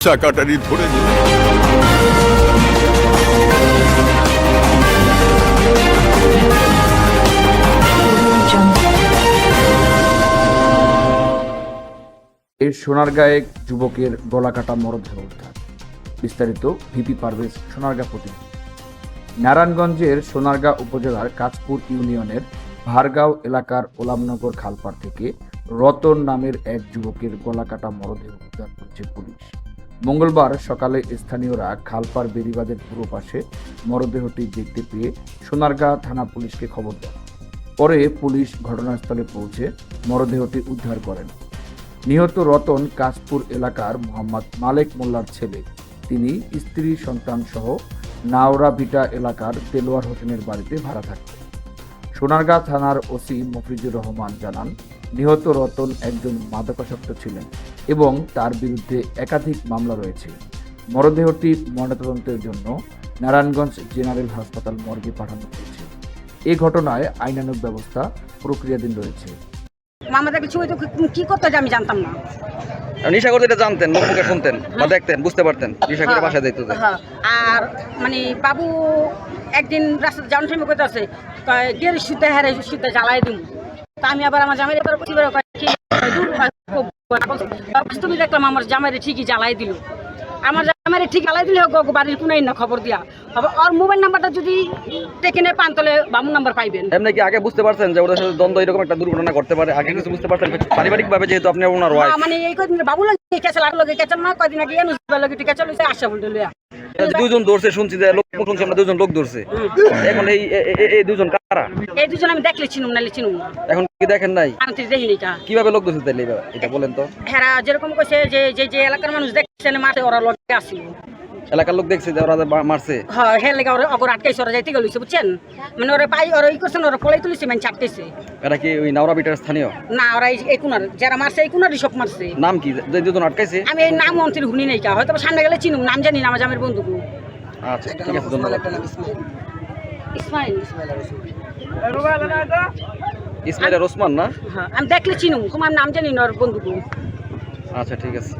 চাকাটারি ধরে এর সোনারগাঁয়ে এক যুবকের গলাকাটা মরদেহ উদ্ধার। বিস্তারিত ভিপি পারভেজ সোনারগাঁ প্রতিনিধি। নারায়ণগঞ্জের সোনারগাঁ উপজেলার কাঁচপুর ইউনিয়নের ভারগাঁও এলাকার ওলামনগর খালপাড় থেকে রতন নামের এক যুবকের গলাকাটা মরদেহ উদ্ধার করেছে পুলিশ। মঙ্গলবার সকালে স্থানীয়রা খালপাড় বেরিবাদের পুরো পাশে মরদেহটি দেখতে পেয়ে সোনারগাঁ থানা পুলিশকে খবর দেন। পরে পুলিশ ঘটনাস্থলে পৌঁছে মরদেহটি উদ্ধার করেন। নিহত রতন কাশপুর এলাকার মোহাম্মদ মালেক মোল্লার ছেলে। তিনি স্ত্রী সন্তান সহ এলাকার তেলোয়ার হোসেনের বাড়িতে ভাড়া থাকতেন। সোনারগাঁ থানার ওসি মফিজুর রহমান জানান নিহত রতন একজন মাদকাসক্ত ছিলেন এবং তার বিরুদ্ধে একাধিক মামলা রয়েছে। মরদেহটি ময়নাতদন্তের জন্য নারায়ণগঞ্জ জেনারেল হাসপাতাল মর্গে পাঠানো হয়েছে। এই ঘটনায় আইনানুগ ব্যবস্থা প্রক্রিয়াধীন রয়েছে। মামা দেখলে ছবি কি- করতে আমি জানতাম না। নিশা করতে এটা জানতেন মুখ মুখে শুনতেন বা দেখতেন বুঝতে পারতেন নিশা করে হ্যাঁ। বাসায় যাইতো যে। হ্যাঁ, আর মানে বাবু একদিন রাস্তাতে যাওয়ার সময় করতে আছে গের সুতে হারে সুতে জ্বালাই তা আমি আবার আমার এবার আহ, তুমি দেখলাম আমার জামাইরে ঠিকই জ্বালাই দিল। আমার জামাইরে ঠিক জ্বালাই দিলে হোক বাড়ির কোনাই না খবর দিয়া। হবে ওর মোবাইল নাম্বারটা যদি টেকে নেয় পান তলে বামুন নাম্বার পাইবেন। এমনি কি আগে বুঝতে পারছেন যে ওদের সাথে দ্বন্দ্ব এরকম একটা দুর্ঘটনা করতে পারে? আগে কিছু বুঝতে পারছেন? পারিবারিক ভাবে যেহেতু আপনি ওনার ওয়াইফ মানে এই কদিন বাবু লাগে কেঁচা লাগল কেঁচা না কদিন আগে এনুস লাগে আশা বলতে লইয়া। দুজন ধরছে শুনছি যে লোক শুনছি আমরা দুজন লোক ধরছে এখন এই দুজন কারা এই দুজন আমি দেখলে চিনুম নালে চিনুম না। এখন কি দেখেন নাই? আনতে দেখিনি কা কীভাবে লোক তাইলে এটা বলেন তো। হেরা যেরকম কইছে যে যে যে এলাকার মানুষ দেখছেন মাঠে ওরা আসিল এলাকার লোক দেখছে যে ওরা মারছে? হ্যাঁ হে লেগে ওরা অগর আটকাইছে ওরা যাইতে গেলিছে বুঝছেন? মানে ওরা পাই ওরা ই করছেন ওরা পলাই তুলিছে মানে চাটতেছে এরা কি ওই নাওরা বিটার স্থানীয়? না ওরা এই কুনার যারা মারছে এই কুনারই সব মারছে। নাম কি? যে দুজন আটকাইছে? আমি এই নাম অন্তির হুনি নাই কা হয়তো সামনে গেলে চিনুম নাম জানি না আমার জামের বন্ধুকু। আচ্ছা ঠিক আছে ধন্যবাদ। ইসমাইল। ইসমাইল আর ওসমান না? হ্যাঁ আমি দেখলে চিনুম তোমার নাম জানি না ওর আচ্ছা ঠিক আছে।